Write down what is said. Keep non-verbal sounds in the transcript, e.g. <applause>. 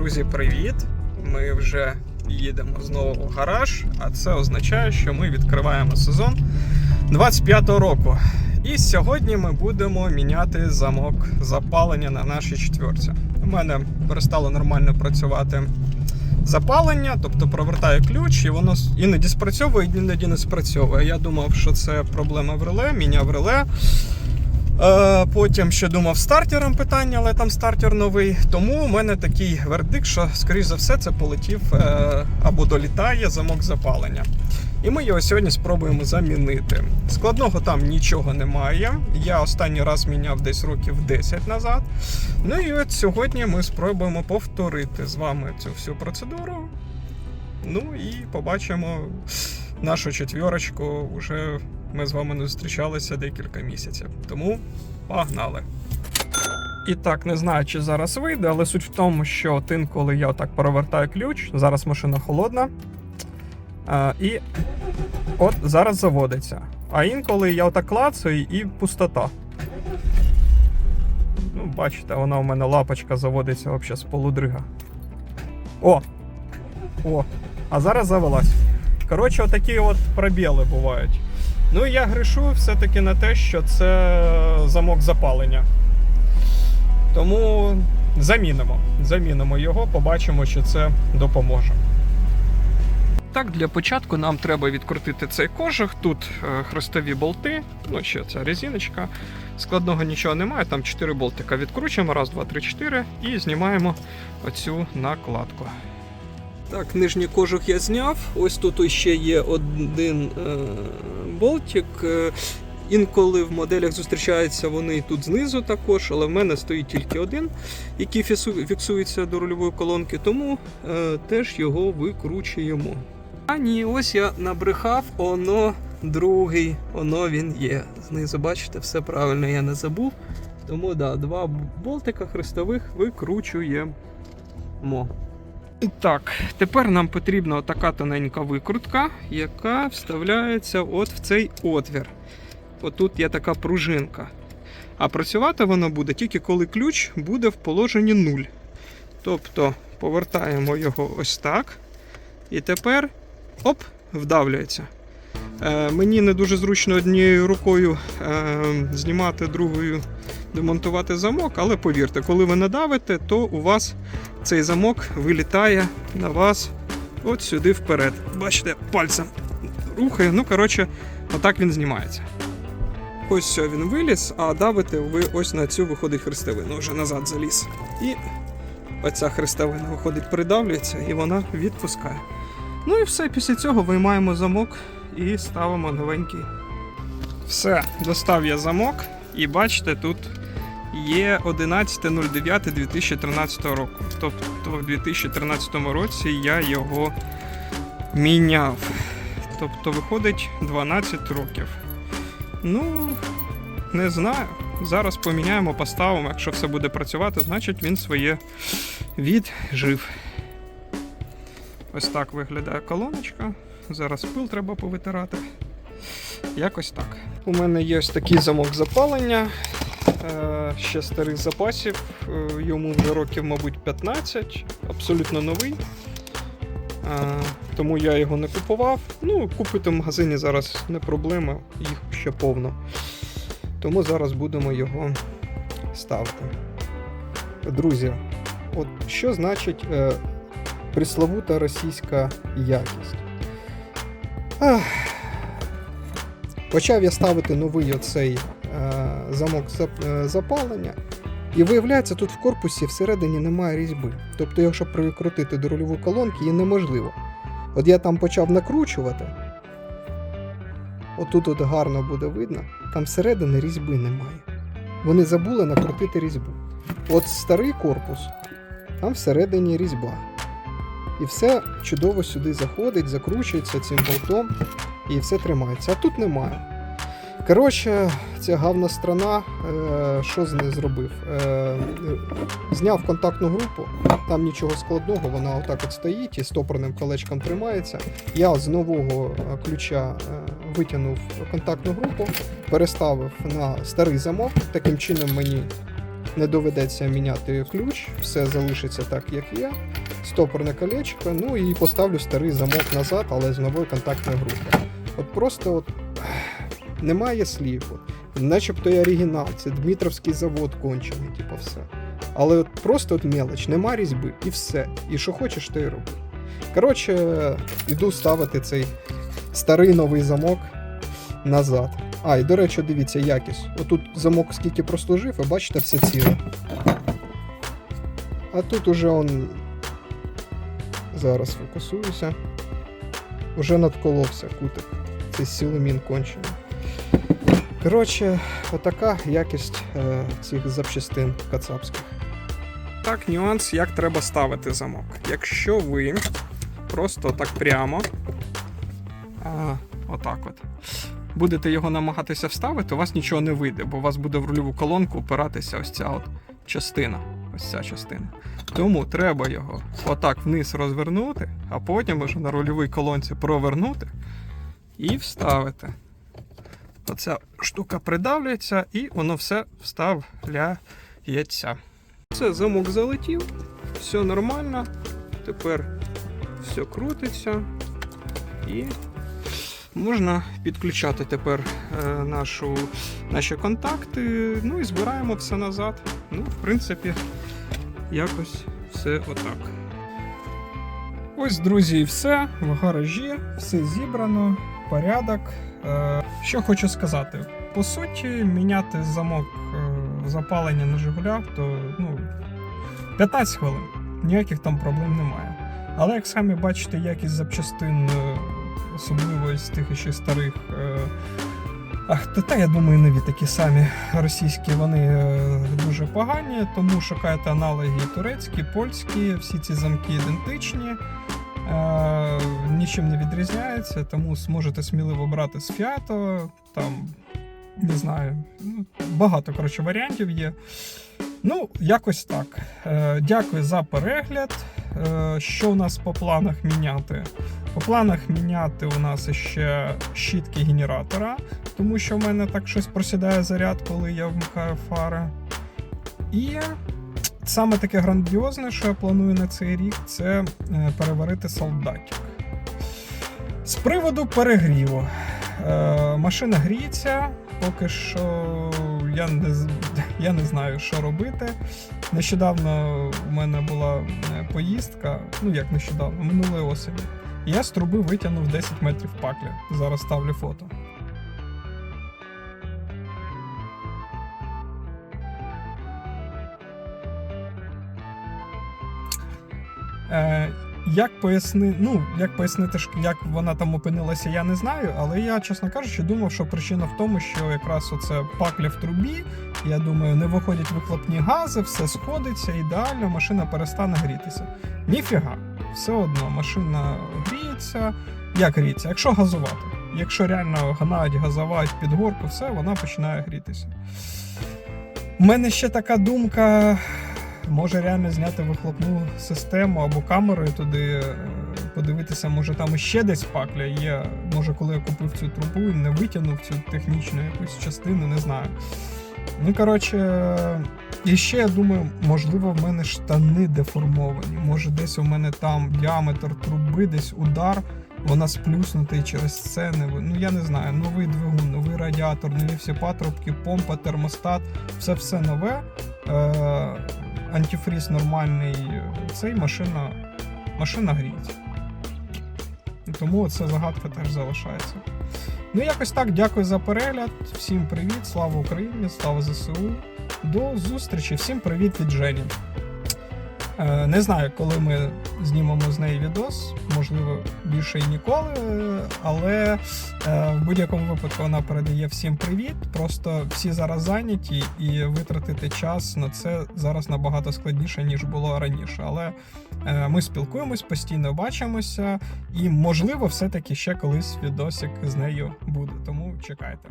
Друзі, привіт! Ми вже їдемо знову в гараж, а це означає, що ми відкриваємо сезон 25-го року. І сьогодні ми будемо міняти замок запалення на нашій четверці. У мене перестало нормально працювати запалення, тобто провертаю ключ, і воно іноді спрацьовує, іноді не спрацьовує. Я думав, що це проблема в реле, міняв реле. Е, Потім ще думав стартером питання, але там стартер новий. Тому у мене такий вердикт, що, скоріш за все, це полетів е, або долітає замок запалення. І ми його сьогодні спробуємо замінити. Складного там нічого немає. Я останній раз міняв десь років 10 назад. Ну і от сьогодні ми спробуємо повторити з вами цю всю процедуру. Ну і побачимо нашу четвірочку. Уже ми з вами не зустрічалися декілька місяців. Тому погнали. І так, не знаю, чи зараз вийде, але суть в тому, що от інколи я отак перевертаю ключ, зараз машина холодна. А, і от зараз заводиться. А інколи я отак клацаю і пустота. Ну, бачите, вона у мене лапочка заводиться взагалі з полудрига. О! О! А зараз завелась. Коротше, отакі от пробіли бувають. Ну я грішу все-таки на те, що це замок запалення. Тому замінимо. Замінимо його, побачимо, чи це допоможе. Так, для початку нам треба відкрутити цей кожух. Тут е, хрестові болти, ну ще ця резиночка. Складного нічого немає, там 4 болтика відкручуємо. Раз, два, три, чотири. І знімаємо оцю накладку. Так, нижній кожух я зняв. Ось тут ще є один е, болтик. Е, Інколи в моделях зустрічаються вони тут знизу також, але в мене стоїть тільки один, який фіксується до рульової колонки, тому е, теж його викручуємо. А ні, ось я набрехав, оно другий, оно він є. Знизу, бачите, все правильно я не забув. Тому да, два болтика хрестових викручуємо. І так, тепер нам потрібна така тоненька викрутка, яка вставляється от в цей отвір. Отут є така пружинка. А працювати воно буде тільки коли ключ буде в положенні 0. Тобто повертаємо його ось так. І тепер оп, вдавлюється. Е, мені не дуже зручно однією рукою е, знімати, другою демонтувати замок, але повірте, коли ви надавите, то у вас цей замок вилітає на вас от сюди вперед. Бачите, пальцем рухає. Ну, коротше, отак він знімається. Ось все, він виліз, а давите ви ось на цю виходить хрестовину, вже назад заліз. І оця хрестовина виходить, придавлюється і вона відпускає. Ну і все, після цього виймаємо замок і ставимо новенький. Все, достав я замок, і бачите, тут є 11.09.2013 року. Тобто в 2013 році я його міняв. Тобто виходить 12 років. Ну, не знаю. Зараз поміняємо, поставимо. Якщо все буде працювати, значить він своє віджив. Ось так виглядає колоночка. Зараз пил треба повитирати. Якось так. У мене є такий замок запалення. Е, Ще старих запасів. Е, Йому вже років, мабуть, 15. Абсолютно новий. Е, Тому я його не купував. Ну, купити в магазині зараз не проблема, їх ще повно. Тому зараз будемо його ставити. Друзі, от що значить е, присловута російська якість? Почав я ставити новий оцей е, замок е, запалення. І виявляється, тут в корпусі всередині немає різьби. Тобто, якщо прикрутити до рульової колонки, її неможливо. От я там почав накручувати. Отут от гарно буде видно, там всередини різьби немає. Вони забули накрутити різьбу. От старий корпус, там всередині різьба. І все чудово сюди заходить, закручується цим болтом і все тримається. А тут немає. Коротше, ця гавна страна, е, що з нею зробив? Е, зняв контактну групу, там нічого складного, вона отак от стоїть і стопорним колечком тримається. Я з нового е, ключа е, витягнув контактну групу, переставив на старий замок. Таким чином мені не доведеться міняти ключ, все залишиться так, як є. Стопорне колечко, ну і поставлю старий замок назад, але з новою контактною групою. От просто от немає слів. Начебто і оригінал, це Дмитровський завод кончений, типу все. Але от просто от мелоч, нема різьби, і все. І що хочеш, то й роби. Коротше, іду ставити цей старий новий замок назад. А, і до речі, дивіться, якість. Отут замок скільки прослужив, і бачите, все ціле. А тут уже он. Зараз фокусуюся. Уже надколовся кутик. Це силомін кончений. Коротше, отака якість е, цих запчастин кацапських. Так, нюанс, як треба ставити замок. Якщо ви просто так прямо. А, отак от. Будете його намагатися вставити, у вас нічого не вийде, бо у вас буде в рульову колонку опиратися ось ця от частина. Ось ця частина. Тому треба його отак вниз розвернути, а потім вже на рульовій колонці провернути і вставити. Оця штука придавлюється і воно все вставляється. Це замок залетів, все нормально. Тепер все крутиться і можна підключати тепер е, нашу, наші контакти. Ну і збираємо все назад. Ну, в принципі, якось все отак. Ось, друзі, і все в гаражі, все зібрано, порядок. Е, Що хочу сказати. По суті, міняти замок е, запалення на Жигулях, то ну, 15 хвилин. Ніяких там проблем немає. Але як самі бачите, якість запчастин, особливо з тих ще старих. е, Ах, та, я думаю, нові такі самі російські, вони е, дуже погані, тому шукайте аналоги турецькі, польські, всі ці замки ідентичні. Е, нічим не відрізняється, тому зможете сміливо брати з Fiat, там, не знаю, ну, багато коротше, варіантів є. Ну, якось так. Е, дякую за перегляд. Е, що у нас по планах міняти? По планах міняти у нас ще щітки генератора, тому що в мене так щось просідає заряд, коли я вмикаю фари. І саме таке грандіозне, що я планую на цей рік, це е, переварити солдатик. З приводу перегріву. Е, машина гріється, поки що я не, <laughs> я не знаю, що робити. Нещодавно у мене була е, поїздка, ну як нещодавно, минулої осені. Я з труби витягнув 10 метрів паклі. Зараз ставлю фото. Е, як поясни, ну, як пояснити, як вона там опинилася, я не знаю. Але я, чесно кажучи, думав, що причина в тому, що якраз оце пакля в трубі. Я думаю, не виходять вихлопні гази, все сходиться ідеально, машина перестане грітися. Ніфіга, все одно машина гріється. Як гріється? Якщо газувати. Якщо реально гнать, газувати під горку, все, вона починає грітися. У мене ще така думка. Може реально зняти вихлопну систему або камерою туди е, подивитися, може там іще десь пакля є. Може, коли я купив цю трубу і не витягнув цю технічну якусь частину, не знаю. Ну, коротше, і ще я думаю, можливо, в мене штани деформовані. Може, десь у мене там діаметр труби, десь удар, вона сплюснута і через це не Ну я не знаю. Новий двигун, новий радіатор, нові всі патрубки, помпа, термостат, все все нове. Е- антифріз нормальний. Цей машина, машина гріється. Тому ця загадка теж залишається. Ну, якось так, дякую за перегляд. Всім привіт, слава Україні, слава ЗСУ. До зустрічі, всім привіт від Жені. Е, Не знаю, коли ми знімемо з неї відос, можливо, більше і ніколи, але е, в будь-якому випадку вона передає всім привіт. Просто всі зараз зайняті, і витратити час на це зараз набагато складніше, ніж було раніше. Але е, ми спілкуємось, постійно бачимося, і можливо, все-таки ще колись відосик з нею буде. Тому чекайте.